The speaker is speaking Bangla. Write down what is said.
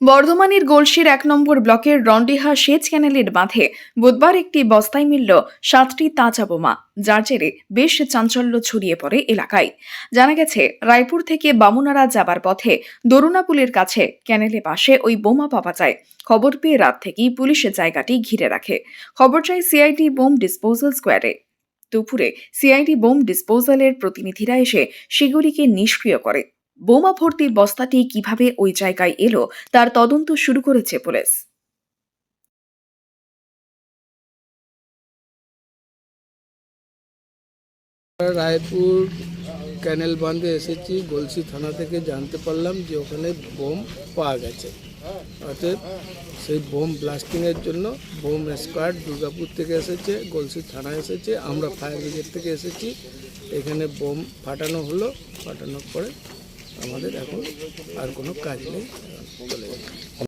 বর্ধমানের গোলসির এক নম্বর ব্লকের রন্ডিহা সেচ ক্যানেলের বাঁধে বুধবার একটি বস্তায় মিলল সাতটি তাজা বোমা, যার জেরে বেশ চাঞ্চল্য ছড়িয়ে পড়ে এলাকায়। জানা গেছে, রায়পুর থেকে বামুনারা যাবার পথে দরুণাপুলের কাছে ক্যানেলে পাশে ওই বোমা পাওয়া যায়। খবর পেয়ে রাত থেকেই পুলিশ জায়গাটি ঘিরে রাখে। খবর চাই সিআইডি বোম ডিসপোজাল স্কোয়ারে দুপুরে সিআইডি বোম ডিসপোজালের প্রতিনিধিরা এসে সেগুলিকে নিষ্ক্রিয় করে। বোমা ভর্তি বস্তাটি কীভাবে ওই জায়গায় এলো, তার তদন্ত শুরু করেছে পুলিশ। রায়পুর ক্যানেল বাঁধে এসেছি গলসি থানা থেকে জানতে পারলাম যে ওখানে বোম পাওয়া গেছে। অতএব সেই বোম ব্লাস্টিংয়ের জন্য বোম স্কোয়াড দুর্গাপুর থেকে এসেছে গলসি থানা এসেছে, আমরা ফায়ার ব্রিগেড থেকে এসেছি, এখানে বোম ফাটানো হলো, ফাটানোর পরে আমাদের এখন আর কোনো কাজ নেই। চলে